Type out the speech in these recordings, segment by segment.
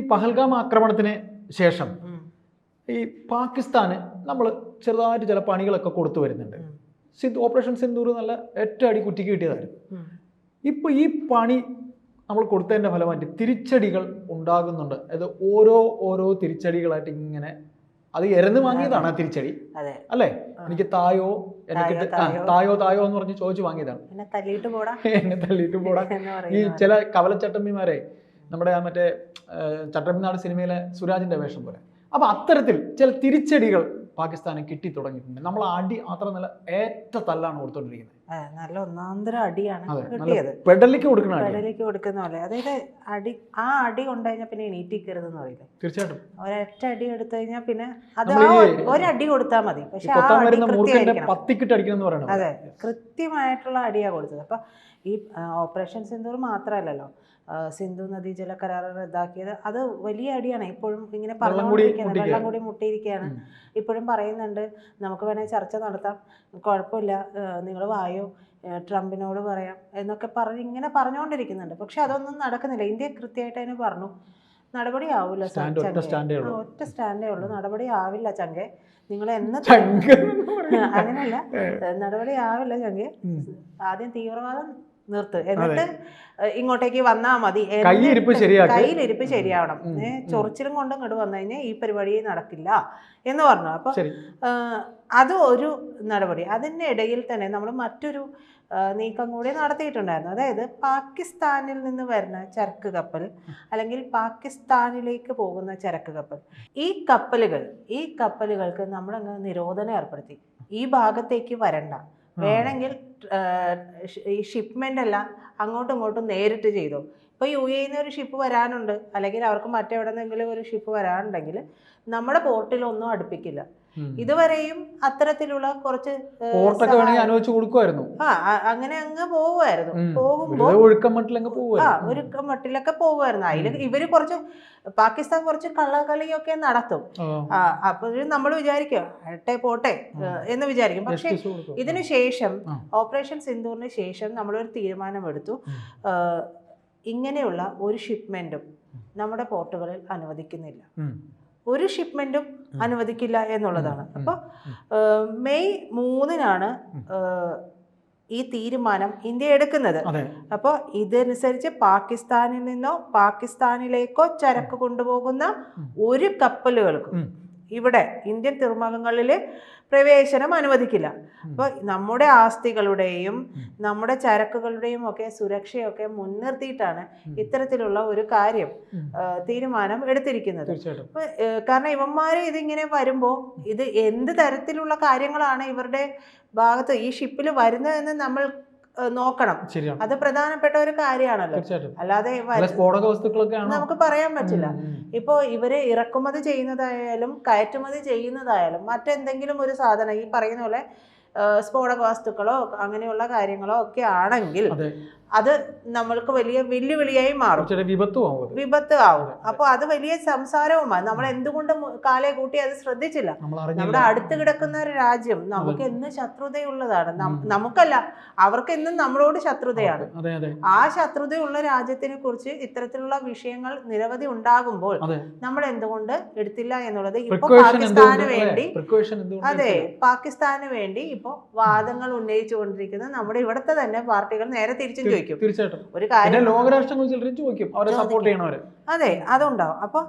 പഹൽഗാം ആക്രമണത്തിന് ശേഷം ഈ പാകിസ്ഥാന് നമ്മൾ ചെറുതായിട്ട് ചില പണികളൊക്കെ കൊടുത്തു വരുന്നുണ്ട്. സിന്ധു ഓപ്പറേഷൻ സിന്ധൂർ നല്ല ഏറ്റ അടി കുറ്റിക്ക് കിട്ടിയതായിരുന്നു. ഇപ്പോൾ ഈ പണി നമ്മൾ കൊടുത്തതിന്റെ ഫലമായിട്ട് തിരിച്ചടികൾ ഉണ്ടാകുന്നുണ്ട്. അത് ഓരോ ഓരോ തിരിച്ചടികളായിട്ട് ഇങ്ങനെ അത് എരന്ന് വാങ്ങിയതാണ് ആ തിരിച്ചടി. അല്ലേ? എനിക്ക് തായോ എനിക്ക് തായോ, തായോ. എന്ന് പറഞ്ഞ് ചോദിച്ചു വാങ്ങിയതാണ്. എന്നെ തല്ലിയിട്ട് പോടാ. എന്നെ തള്ളിയിട്ട് പോടാ. ഈ ചില കവലച്ചട്ടമ്മിമാരെ നമ്മുടെ ആ മറ്റേ ചട്ടമ്പിനാട് സിനിമയിലെ സുരാജിന്റെ വേഷം പോലെ. അപ്പോൾ അത്തരത്തിൽ ചില തിരിച്ചടികൾ പാകിസ്ഥാന് കിട്ടി തുടങ്ങിയിട്ടുണ്ട്. നമ്മൾ അടി അത്ര നല്ല ഏറ്റ തല്ലാണ് കൊടുത്തോണ്ടിരിക്കുന്നത്. നല്ല ഒന്നാന്തര അടിയാണ് കിട്ടിയത്. പെഡലിക്ക് പെടലിക്ക് കൊടുക്കുന്ന അടി കൊടുക്കുന്ന പോലെ. അതായത് അടി ആ അടി കൊണ്ടുകഴിഞ്ഞാൽ പിന്നെ എണീറ്റിക്കരുത് എന്ന് പറയില്ലേ? തീർച്ചയായിട്ടും. ഒരൊറ്റ അടി എടുത്തു കഴിഞ്ഞാൽ പിന്നെ അത് ഒരടി കൊടുത്താൽ മതി. പക്ഷെ ആ അടി കൃത്യമായിരിക്കണം. അതെ കൃത്യമായിട്ടുള്ള അടിയാണ് കൊടുത്തത്. അപ്പൊ ഈ ഓപ്പറേഷൻ സിന്ദൂർ മാത്രമല്ലല്ലോ സിന്ധു നദീജല കരാർ റദ്ദാക്കിയത്. അത് വലിയ അടിയാണ്. ഇപ്പോഴും ഇങ്ങനെ പറഞ്ഞുകൊണ്ടിരിക്കുകയാണ്. വെള്ളം കൂടി മുട്ടിയിരിക്കുകയാണ്. ഇപ്പോഴും പറയുന്നുണ്ട്. നമുക്ക് വേണമെങ്കിൽ ചർച്ച നടത്താം. കുഴപ്പമില്ല. നിങ്ങൾ വായോ? ട്രംപിനോട് പറയാം. എന്നൊക്കെ പറഞ്ഞ് ഇങ്ങനെ പറഞ്ഞുകൊണ്ടിരിക്കുന്നുണ്ട്. പക്ഷെ അതൊന്നും നടക്കുന്നില്ല. ഇന്ത്യ കൃത്യമായിട്ട് അതിന് പറഞ്ഞു. നടപടി ആവില്ല ഒറ്റ സ്റ്റാൻഡേ ഉള്ളൂ. നടപടി ആവില്ല ചങ്കെ. നിങ്ങൾ എന്ന. അങ്ങനെയല്ല. നടപടി ആവില്ല ചങ്കെ. ആദ്യം തീവ്രവാദം നിർത്ത്. എന്നിട്ട് ഇങ്ങോട്ടേക്ക് വന്നാൽ മതി. കയ്യിലിരിപ്പ്. കയ്യിലിരിപ്പ് ശരിയാവണം. ചൊറിച്ചിലും കൊണ്ട് ഇങ്ങോട്ട് വന്നു കഴിഞ്ഞാൽ ഈ പരിപാടി നടക്കില്ല എന്ന് പറഞ്ഞു. അപ്പൊ ശരി. അത് ഒരു നടപടി. അതിന്റെ ഇടയിൽ തന്നെ നമ്മൾ മറ്റൊരു നീക്കം കൂടി നടത്തിയിട്ടുണ്ടായിരുന്നു. അതായത് പാകിസ്ഥാനിൽ നിന്ന് വരുന്ന ചരക്ക് കപ്പൽ അല്ലെങ്കിൽ പാകിസ്ഥാനിലേക്ക് പോകുന്ന ചരക്ക് കപ്പൽ. ഈ കപ്പലുകൾ ഈ കപ്പലുകൾക്ക് നമ്മളങ്ങ് നിരോധനം ഏർപ്പെടുത്തി. ഈ ഭാഗത്തേക്ക് വരണ്ട. വേണമെങ്കിൽ ഈ ഷിപ്മെന്റ് എല്ലാം അങ്ങോട്ടും ഇങ്ങോട്ടും നേരിട്ട് ചെയ്തു. ഇപ്പോൾ യു എയിൽ നിന്ന് ഒരു ഷിപ്പ് വരാനുണ്ട്. അല്ലെങ്കിൽ അവർക്ക് മറ്റെവിടെന്നെങ്കിലും ഒരു ഷിപ്പ് വരാനുണ്ടെങ്കിൽ നമ്മുടെ പോർട്ടിലൊന്നും അടുപ്പിക്കില്ല. ഇതുവരെയും അത്തരത്തിലുള്ള കുറച്ച് അനുവദിച്ചു കൊടുക്കുമായിരുന്നു ആ അങ്ങനെ അങ്ങ് പോവുമായിരുന്നു പോകുമ്പോൾ ഒഴുക്കം മട്ടിലങ്ങ് ആ പോകുമായിരുന്നു ഒരു ക- മട്ടിലൊക്കെ പോവുമായിരുന്നു അതിൽ ഇവർ കുറച്ച് പാകിസ്ഥാൻ കുറച്ച് കള്ളകളിയൊക്കെ നടത്തും. അപ്പോൾ അപ്പൊ നമ്മൾ വിചാരിക്കുക ആട്ടെ പോട്ടെ എന്ന് വിചാരിക്കും. പക്ഷെ ഇതിനു ശേഷം ഓപ്പറേഷൻ സിന്ദൂറിന് ശേഷം നമ്മളൊരു തീരുമാനമെടുത്തു. ഇങ്ങനെയുള്ള ഒരു ഷിപ്മെന്റും നമ്മുടെ പോർട്ടുകളിൽ അനുവദിക്കുന്നില്ല. ഒരു ഷിപ്മെന്റും. അനുവദിക്കില്ല എന്നുള്ളതാണ്. അപ്പോൾ മെയ് മൂന്നിനാണ് ഈ തീരുമാനം ഇന്ത്യ എടുക്കുന്നത്. അപ്പോൾ ഇതനുസരിച്ച് പാകിസ്ഥാനിൽ നിന്നോ പാകിസ്ഥാനിലേക്കോ ചരക്ക് കൊണ്ടുപോകുന്ന ഒരു കപ്പലുകൾക്കും. ഇവിടെ ഇന്ത്യൻ തുറമുഖങ്ങളിൽ പ്രവേശനം അനുവദിക്കില്ല. അപ്പോൾ നമ്മുടെ ആസ്തികളുടെയും നമ്മുടെ ചരക്കുകളുടെയും ഒക്കെ സുരക്ഷയൊക്കെ മുൻനിർത്തിയിട്ടാണ് ഇത്തരത്തിലുള്ള ഒരു കാര്യം തീരുമാനം എടുത്തിരിക്കുന്നത്. കാരണം ഇവന്മാർ ഇതിങ്ങനെ വരുമ്പോൾ ഇത് എന്ത് തരത്തിലുള്ള കാര്യങ്ങളാണ് ഇവരുടെ ഭാഗത്ത് ഈ ഷിപ്പിൽ വരുന്നതെന്ന് നമ്മൾ നോക്കണം. അത് പ്രധാനപ്പെട്ട ഒരു കാര്യമാണല്ലോ. അല്ലാതെ അല്ല സ്ഫോടക വസ്തുക്കളൊക്കെ നമുക്ക് പറയാൻ പറ്റില്ല. ഇപ്പോ ഇവർ ഇറക്കുമതി ചെയ്യുന്നതായാലും കയറ്റുമതി ചെയ്യുന്നതായാലും മറ്റെന്തെങ്കിലും ഒരു സാധനം ഈ പറയുന്ന പോലെ സ്ഫോടക വസ്തുക്കളോ അങ്ങനെയുള്ള കാര്യങ്ങളോ ഒക്കെ ആണെങ്കിൽ അതെ നമ്മൾക്ക് വലിയ വെല്ലുവിളിയായി മാറും. വിപത്ത് ആവും അപ്പോൾ അത്. വലിയ സംസാരവുമാണ്. നമ്മൾ എന്തുകൊണ്ട് കാലേ കൂട്ടി അത് ശ്രദ്ധിച്ചില്ല? നമ്മുടെ അടുത്ത് കിടക്കുന്ന ഒരു രാജ്യം നമുക്ക് എന്ന് ശത്രുതയുള്ളതാണ്. നമുക്കല്ല അവർക്ക് എന്നും നമ്മളോട് ശത്രുതയാണ്. ആ ശത്രുതയുള്ള രാജ്യത്തിനെ കുറിച്ച് ഇത്തരത്തിലുള്ള വിഷയങ്ങൾ നിരവധി ഉണ്ടാകുമ്പോൾ നമ്മൾ എന്തുകൊണ്ട് എടുത്തില്ല എന്നുള്ളത് ഇപ്പൊ പാകിസ്ഥാന് വേണ്ടി അതെ പാകിസ്ഥാന് വേണ്ടി ഇപ്പൊ വാദങ്ങൾ ഉന്നയിച്ചുകൊണ്ടിരിക്കുന്ന നമ്മുടെ ഇവിടുത്തെ തന്നെ പാർട്ടികൾ നേരെ തിരിച്ചും ചോദിക്കും. തീർച്ചയായിട്ടും. ഒരു കാര്യം ലോകരാഷ്ട്രങ്ങൾ ചിലരും ചോദിക്കും. അവരെ സപ്പോർട്ട് ചെയ്യണവരെ അതെ അതുണ്ടാവും. അപ്പൊ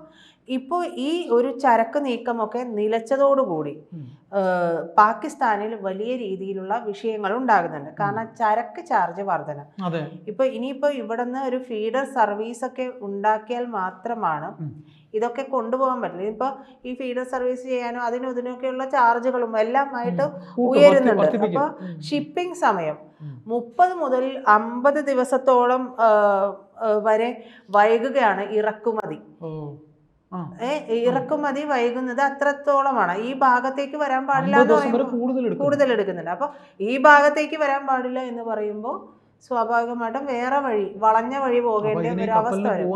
ഇപ്പോൾ ഈ ഒരു ചരക്ക് നീക്കമൊക്കെ നിലച്ചതോടുകൂടി പാകിസ്ഥാനിൽ വലിയ രീതിയിലുള്ള വിഷയങ്ങൾ ഉണ്ടാകുന്നുണ്ട്. കാരണം ചരക്ക് ചാർജ് വർധന. ഇപ്പൊ ഇനിയിപ്പോ ഇവിടുന്ന് ഒരു ഫീഡർ സർവീസ് ഒക്കെ ഉണ്ടാക്കിയാൽ മാത്രമാണ് ഇതൊക്കെ കൊണ്ടുപോകാൻ പറ്റില്ല. ഇപ്പൊ ഈ ഫീഡർ സർവീസ് ചെയ്യാനോ അതിനും ഇതിനൊക്കെയുള്ള ചാർജുകളും എല്ലാം ആയിട്ട് കൂട്ടും, ഉയരുന്നുണ്ട്. അപ്പൊ ഷിപ്പിംഗ് സമയം. മുപ്പത് മുതൽ അമ്പത് ദിവസത്തോളം വരെ വൈകുകയാണ് ഇറക്കുമതി. ഇറക്കുമതി വൈകുന്നത് അത്രത്തോളമാണ്. ഈ ഭാഗത്തേക്ക് വരാൻ പാടില്ല കൂടുതൽ എടുക്കും എടുക്കുന്നുണ്ട്. അപ്പൊ ഈ ഭാഗത്തേക്ക് വരാൻ പാടില്ല എന്ന് പറയുമ്പോൾ സ്വാഭാവികമായിട്ടും വേറെ വഴി വളഞ്ഞ വഴി പോകേണ്ട ഒരു അവസ്ഥ വരും.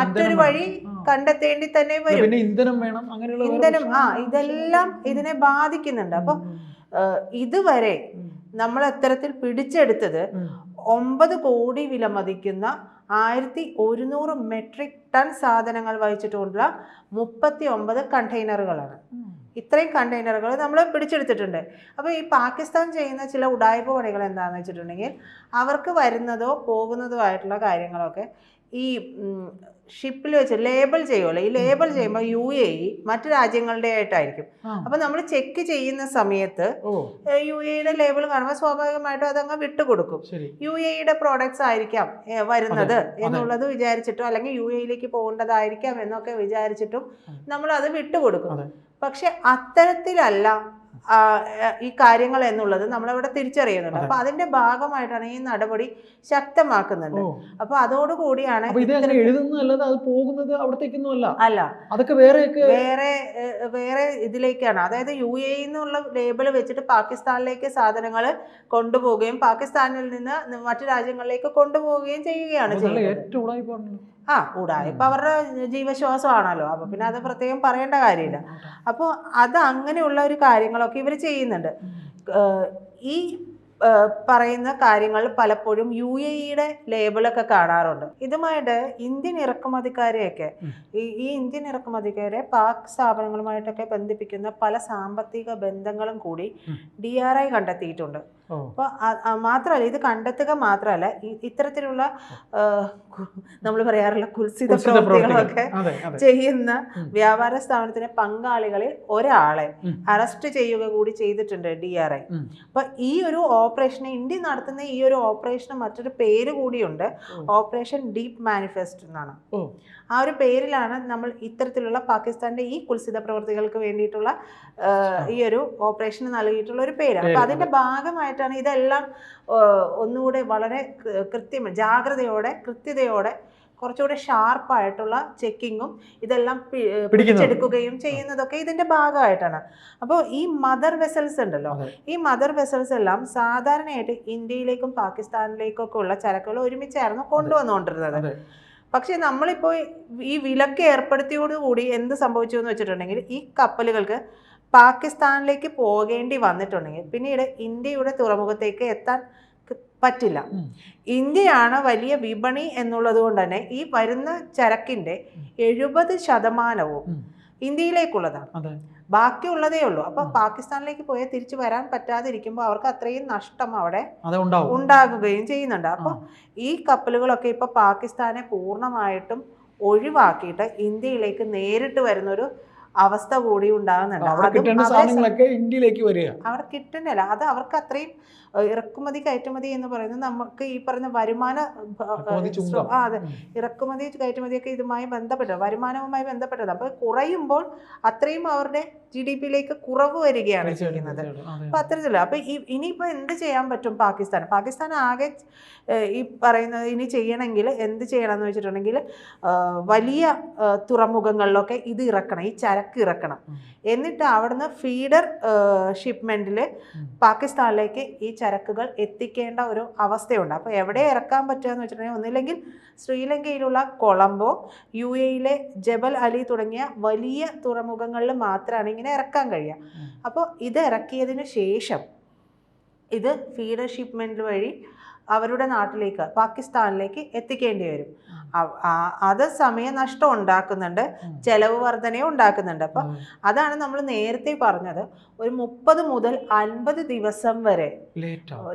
മറ്റൊരു വഴി കണ്ടെത്തേണ്ടി തന്നെ വരും. ഇന്ധനം വേണം. അങ്ങനെയുള്ള ഇന്ധനം ആ ഇതെല്ലാം ഇതിനെ ബാധിക്കുന്നുണ്ട്. അപ്പൊ ഇതുവരെ നമ്മൾ അത്തരത്തിൽ പിടിച്ചെടുത്തത്. ഒമ്പത് കോടി വിലമതിക്കുന്ന ആയിരത്തി ഒരുന്നൂറ് മെട്രിക് ടൺ സാധനങ്ങൾ വഹിച്ചിട്ടുള്ള മുപ്പത്തി ഒമ്പത് കണ്ടെയ്നറുകളാണ് ഇത്രയും കണ്ടെയ്നറുകൾ നമ്മൾ പിടിച്ചെടുത്തിട്ടുണ്ട്. അപ്പോൾ ഈ പാകിസ്ഥാൻ ചെയ്യുന്ന ചില ഉടായ്പ പണികൾ എന്താണെന്ന് വെച്ചിട്ടുണ്ടെങ്കിൽ അവർക്ക് വരുന്നതോ പോകുന്നതോ ആയിട്ടുള്ള കാര്യങ്ങളൊക്കെ ഈ ഷിപ്പിൽ വെച്ച് ലേബൽ ചെയ്യുമല്ലോ. ഈ ലേബൽ ചെയ്യുമ്പോൾ യു എ ഇ മറ്റു രാജ്യങ്ങളുടെ ആയിട്ടായിരിക്കും. അപ്പം നമ്മൾ ചെക്ക് ചെയ്യുന്ന സമയത്ത് യു എയുടെ ലേബിൾ കാണുമ്പോൾ സ്വാഭാവികമായിട്ടും അതങ്ങ് വിട്ടുകൊടുക്കും. യു എയുടെ പ്രോഡക്ട്സ് ആയിരിക്കാം വരുന്നത്. എന്നുള്ളത് വിചാരിച്ചിട്ടും അല്ലെങ്കിൽ യു എയിലേക്ക് പോകേണ്ടതായിരിക്കാം എന്നൊക്കെ വിചാരിച്ചിട്ടും. നമ്മൾ അത് വിട്ടുകൊടുക്കും. പക്ഷെ അത്തരത്തിലല്ല ഈ കാര്യങ്ങൾ എന്നുള്ളത് നമ്മളിവിടെ തിരിച്ചറിയുന്നുണ്ട്. അപ്പൊ അതിന്റെ ഭാഗമായിട്ടാണ് ഈ നടപടി ശക്തമാക്കുന്നുണ്ട് അപ്പൊ അതോടുകൂടിയാണ് അല്ല. അതൊക്കെ വേറെയൊക്കെ വേറെ വേറെ ഇതിലേക്കാണ്. അതായത് യു എ എന്നുള്ള ലേബിൾ വെച്ചിട്ട് പാകിസ്ഥാനിലേക്ക് സാധനങ്ങൾ കൊണ്ടുപോവുകയും പാകിസ്ഥാനിൽ നിന്ന് മറ്റു രാജ്യങ്ങളിലേക്ക് കൊണ്ടുപോവുകയും ചെയ്യുകയാണ് ചെയ്യുന്നത്. ആ ഉടായ്പ അവരുടെ ജീവശ്വാസമാണല്ലോ. അപ്പൊ പിന്നെ അത് പ്രത്യേകം പറയേണ്ട കാര്യമില്ല. അപ്പോൾ അത് അങ്ങനെയുള്ള ഒരു കാര്യങ്ങളൊക്കെ ഇവർ ചെയ്യുന്നുണ്ട്. ഈ പറയുന്ന കാര്യങ്ങൾ പലപ്പോഴും യു എ ഇയുടെ ലേബിളൊക്കെ കാണാറുണ്ട്. ഇതുമായിട്ട് ഇന്ത്യൻ ഇറക്കുമതിക്കാരെയൊക്കെ. ഈ ഈ ഇന്ത്യൻ ഇറക്കുമതിക്കാരെ പാക് സ്ഥാപനങ്ങളുമായിട്ടൊക്കെ ബന്ധിപ്പിക്കുന്ന പല സാമ്പത്തിക ബന്ധങ്ങളും കൂടി. ഡി ആർ ഐ കണ്ടെത്തിയിട്ടുണ്ട്. അപ്പോൾ മാത്രമല്ല ഇത് കണ്ടെത്തുക മാത്രമല്ല ഇത്തരത്തിലുള്ള നമ്മൾ പറയാറുള്ള കുൽസിത പ്രവൃത്തികളൊക്കെ ചെയ്യുന്ന. വ്യാപാര സ്ഥാപനത്തിലെ പങ്കാളികളിൽ ഒരാളെ അറസ്റ്റ് ചെയ്യുക കൂടി ചെയ്തിട്ടുണ്ട് ഡി ആർ ഐ. ഉം. അപ്പൊ ഈ ഒരു ഓപ്പറേഷൻ ഇന്ത്യ നടത്തുന്ന ഈ ഒരു ഓപ്പറേഷന് മറ്റൊരു പേര് കൂടിയുണ്ട് ഓപ്പറേഷൻ ഡീപ് മാനിഫെസ്റ്റ് എന്നാണ്. ആ ഒരു പേരിലാണ് നമ്മൾ ഇത്തരത്തിലുള്ള പാകിസ്ഥാന്റെ ഈ കുൽസിത പ്രവർത്തികൾക്ക് വേണ്ടിയിട്ടുള്ള ഈ ഒരു ഓപ്പറേഷന് നൽകിയിട്ടുള്ള ഒരു പേര്. അപ്പൊ അതിന്റെ അതിന്റെ ഭാഗമായിട്ടാണ് ഇതെല്ലാം ഒന്നുകൂടെ വളരെ കൃത്യം ജാഗ്രതയോടെ കൃത്യതയോടെ കുറച്ചുകൂടെ ഷാർപ്പായിട്ടുള്ള ചെക്കിങ്ങും ഇതെല്ലാം പിടിച്ചെടുക്കുകയും ചെയ്യുന്നതൊക്കെ ഇതിന്റെ ഭാഗമായിട്ടാണ്. അപ്പോൾ ഈ മദർ വെസൽസ് ഉണ്ടല്ലോ ഈ മദർ വെസൽസ് എല്ലാം സാധാരണയായിട്ട് ഇന്ത്യയിലേക്കും പാകിസ്ഥാനിലേക്കൊക്കെ ഉള്ള ചരക്കുകൾ ഒരുമിച്ചായിരുന്നു കൊണ്ടുവന്നുകൊണ്ടിരുന്നത്. പക്ഷേ നമ്മളിപ്പോൾ ഈ വിലക്ക് ഏർപ്പെടുത്തിയോടുകൂടി എന്ത് സംഭവിച്ചു എന്ന് വെച്ചിട്ടുണ്ടെങ്കിൽ ഈ കപ്പലുകൾക്ക് പാകിസ്ഥാനിലേക്ക് പോകേണ്ടി വന്നിട്ടുണ്ടെങ്കിൽ പിന്നീട് ഇന്ത്യയുടെ തുറമുഖത്തേക്ക് എത്താൻ പറ്റില്ല. ഇന്ത്യയാണ് വലിയ വിപണി എന്നുള്ളത് കൊണ്ട് തന്നെ ഈ വരുന്ന ചരക്കിന്റെ എഴുപത് ശതമാനവും ഇന്ത്യയിലേക്കുള്ളതാണ്. ബാക്കിയുള്ളതേ ഉള്ളൂ. അപ്പൊ പാകിസ്ഥാനിലേക്ക് പോയാൽ തിരിച്ചു വരാൻ പറ്റാതിരിക്കുമ്പോൾ അവർക്ക് അത്രയും നഷ്ടം അവിടെ ഉണ്ടാകുകയും ചെയ്യുന്നുണ്ട്. അപ്പൊ ഈ കപ്പലുകളൊക്കെ ഇപ്പൊ പാകിസ്ഥാനെ പൂർണമായിട്ടും ഒഴിവാക്കിയിട്ട് ഇന്ത്യയിലേക്ക് നേരിട്ട് വരുന്നൊരു അവസ്ഥ കൂടി ഉണ്ടാകുന്നുണ്ട്. അവിടെ അതും കിട്ടേണ്ട സാധനങ്ങളൊക്കെ ഇന്ത്യയിലേക്ക് വരിക. അവർ കിട്ടുന്നില്ല. അത് അവർക്ക് അത്രയും ഇറക്കുമതി കയറ്റുമതി എന്ന് പറയുന്നത് നമുക്ക് ഈ പറഞ്ഞ വരുമാന. ആ അതെ. ഇറക്കുമതി കയറ്റുമതിയൊക്കെ ഇതുമായി ബന്ധപ്പെട്ടത് വരുമാനവുമായി ബന്ധപ്പെട്ടത് അപ്പോൾ കുറയുമ്പോൾ അത്രയും അവരുടെ ജി ഡി പിയിലേക്ക് കുറവ് വരികയാണ് ചെയ്യുന്നത്. അപ്പൊ അത്തരത്തില്ല അപ്പൊ ഈ ഇനിയിപ്പോ എന്ത് ചെയ്യാൻ പറ്റും പാകിസ്ഥാൻ പാകിസ്ഥാൻ ആകെ ഈ പറയുന്നത് ഇനി ചെയ്യണമെങ്കിൽ എന്ത് ചെയ്യണം എന്ന് വെച്ചിട്ടുണ്ടെങ്കിൽ വലിയ തുറമുഖങ്ങളിലൊക്കെ ഇത് ഇറക്കണം ഈ ചരക്ക് ഇറക്കണം. എന്നിട്ട് അവിടുന്ന് ഫീഡർ ഷിപ്മെന്റിൽ. പാകിസ്ഥാനിലേക്ക് ഈ ചരക്കുകൾ എത്തിക്കേണ്ട ഒരു അവസ്ഥയുണ്ട്. അപ്പോൾ എവിടെ ഇറക്കാൻ പറ്റുക എന്ന് വെച്ചിട്ടുണ്ടെങ്കിൽ ഒന്നില്ലെങ്കിൽ ശ്രീലങ്കയിലുള്ള കൊളംബോ യു എയിലെ ജബൽ അലി തുടങ്ങിയ വലിയ തുറമുഖങ്ങളിൽ മാത്രമാണ് ഇങ്ങനെ ഇറക്കാൻ കഴിയുക. അപ്പോൾ ഇത് ഇറക്കിയതിന് ശേഷം ഇത് ഫീഡർ ഷിപ്മെന്റ് വഴി അവരുടെ നാട്ടിലേക്ക് പാകിസ്ഥാനിലേക്ക് എത്തിക്കേണ്ടി വരും. അത് സമയനഷ്ടം ഉണ്ടാക്കുന്നുണ്ട്. ചെലവ് വർധനയും ഉണ്ടാക്കുന്നുണ്ട്. അപ്പം അതാണ് നമ്മൾ നേരത്തെ പറഞ്ഞത് ഒരു മുപ്പത് മുതൽ അൻപത് ദിവസം വരെ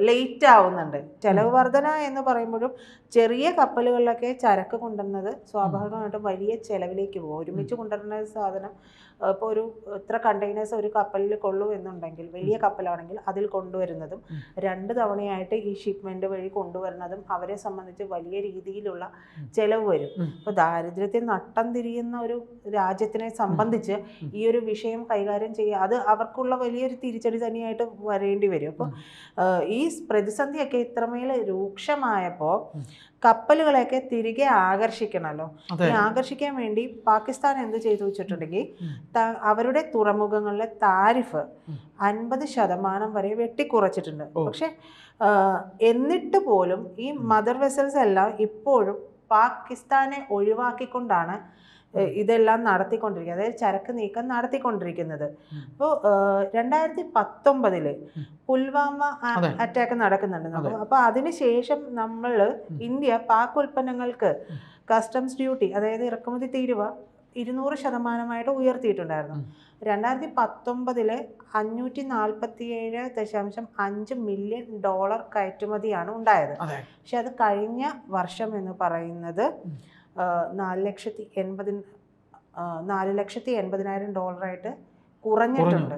ലേറ്റ് ആവുന്നുണ്ട്. ചെലവ് വർധന എന്ന് പറയുമ്പോഴും ചെറിയ കപ്പലുകളിലൊക്കെ ചരക്ക് കൊണ്ടുവരുന്നത് സ്വാഭാവികമായിട്ടും വലിയ ചെലവിലേക്ക് പോകും. ഒരുമിച്ച് കൊണ്ടുവരുന്ന സാധനം ഇപ്പോൾ ഒരു ഇത്ര കണ്ടെയ്നേഴ്സ് ഒരു കപ്പലിൽ കൊള്ളൂ എന്നുണ്ടെങ്കിൽ വലിയ കപ്പലാണെങ്കിൽ അതിൽ കൊണ്ടുവരുന്നതും രണ്ട് തവണയായിട്ട് ഈ ഷിപ്മെന്റ് വഴി കൊണ്ടുവരുന്നതും അവരെ സംബന്ധിച്ച് വലിയ രീതിയിലുള്ള. ചെലവ് വരും. അപ്പോൾ ദാരിദ്ര്യത്തിൽ നട്ടം തിരിയുന്ന ഒരു രാജ്യത്തിനെ സംബന്ധിച്ച് ഈ ഒരു വിഷയം കൈകാര്യം ചെയ്യുക അത് അവർക്കുള്ള വലിയൊരു തിരിച്ചടി തന്നെയായിട്ട് വരേണ്ടി വരും. അപ്പോൾ ഈ പ്രതിസന്ധിയൊക്കെ ഇത്രമേൽ രൂക്ഷമായപ്പോൾ. കപ്പലുകളെയൊക്കെ തിരികെ ആകർഷിക്കണമല്ലോ ആകർഷിക്കാൻ വേണ്ടി പാകിസ്ഥാൻ എന്ത് ചെയ്തു വെച്ചിട്ടുണ്ടെങ്കിൽ അവരുടെ തുറമുഖങ്ങളിലെ താരിഫ്. അൻപത് ശതമാനം വരെ വെട്ടിക്കുറച്ചിട്ടുണ്ട്. പക്ഷെ എന്നിട്ട് പോലും ഈ മദർ വെസൽസ് എല്ലാം ഇപ്പോഴും പാകിസ്ഥാനെ ഒഴിവാക്കിക്കൊണ്ടാണ് ഇതെല്ലാം നടത്തിക്കൊണ്ടിരിക്കുന്നത്. അതായത് ചരക്ക് നീക്കം നടത്തിക്കൊണ്ടിരിക്കുന്നത്. അപ്പോൾ രണ്ടായിരത്തി പത്തൊമ്പതിൽ പുൽവാമ അറ്റാക്ക് നടക്കുന്നുണ്ട്. അപ്പോൾ അതിനുശേഷം നമ്മൾ ഇന്ത്യ പാക് ഉൽപ്പന്നങ്ങൾക്ക് കസ്റ്റംസ് ഡ്യൂട്ടി അതായത് ഇറക്കുമതി തീരുവ ഇരുന്നൂറ് ശതമാനമായിട്ട് ഉയർത്തിയിട്ടുണ്ടായിരുന്നു. രണ്ടായിരത്തി പത്തൊമ്പതിലെ അഞ്ഞൂറ്റി നാൽപ്പത്തി ഏഴ് ദശാംശം അഞ്ച് മില്യൺ ഡോളർ കയറ്റുമതിയാണ് ഉണ്ടായത് പക്ഷെ അത് കഴിഞ്ഞ വർഷം എന്ന് പറയുന്നത്. നാല് ലക്ഷത്തി എൺപതിന് ആ, നാല് ലക്ഷത്തി എൺപതിനായിരം ഡോളറായിട്ട് കുറഞ്ഞിട്ടുണ്ട്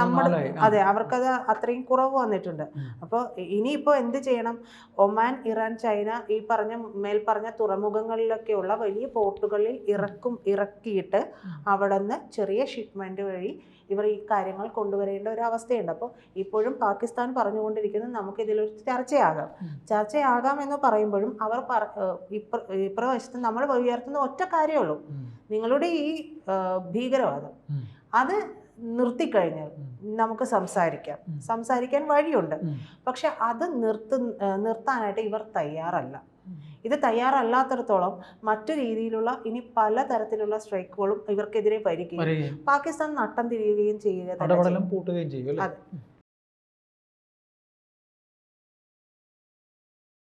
നമ്മുടെ അതെ അവർക്കത് അത്രയും കുറവ് വന്നിട്ടുണ്ട്. അപ്പോൾ ഇനിയിപ്പോൾ എന്ത് ചെയ്യണം? ഒമാൻ ഇറാൻ ചൈന ഈ പറഞ്ഞ മേൽ പറഞ്ഞ തുറമുഖങ്ങളിലൊക്കെയുള്ള വലിയ പോർട്ടുകളിൽ ഇറക്കും ഇറക്കിയിട്ട് അവിടെ നിന്ന് ചെറിയ ഷിപ്മെന്റ് വഴി ഇവർ ഈ കാര്യങ്ങൾ കൊണ്ടുവരേണ്ട ഒരു അവസ്ഥയുണ്ട്. അപ്പോൾ ഇപ്പോഴും പാകിസ്ഥാൻ പറഞ്ഞുകൊണ്ടിരിക്കുന്നത് നമുക്ക് ഇതിലൊരു ചർച്ചയാകാം ചർച്ചയാകാം എന്ന് പറയുമ്പോഴും അവർ ഇപ്രവശത്ത് നമ്മൾ ഉയർത്തുന്ന ഒറ്റ കാര്യമുള്ളൂ. നിങ്ങളുടെ ഈ ഭീകരവാദം. അത് നിർത്തിക്കഴിഞ്ഞാൽ. നമുക്ക് സംസാരിക്കാം. സംസാരിക്കാൻ വഴിയുണ്ട്. പക്ഷെ അത് നിർത്തു നിർത്താനായിട്ട് ഇവർ തയ്യാറല്ല. ഇത് തയ്യാറല്ലാത്തടത്തോളം മറ്റു രീതിയിലുള്ള ഇനി പല തരത്തിലുള്ള സ്ട്രൈക്കുകളും ഇവർക്കെതിരെ വരികയും പാകിസ്ഥാൻ നട്ടം തിരിയുകയും ചെയ്യുക അതെ.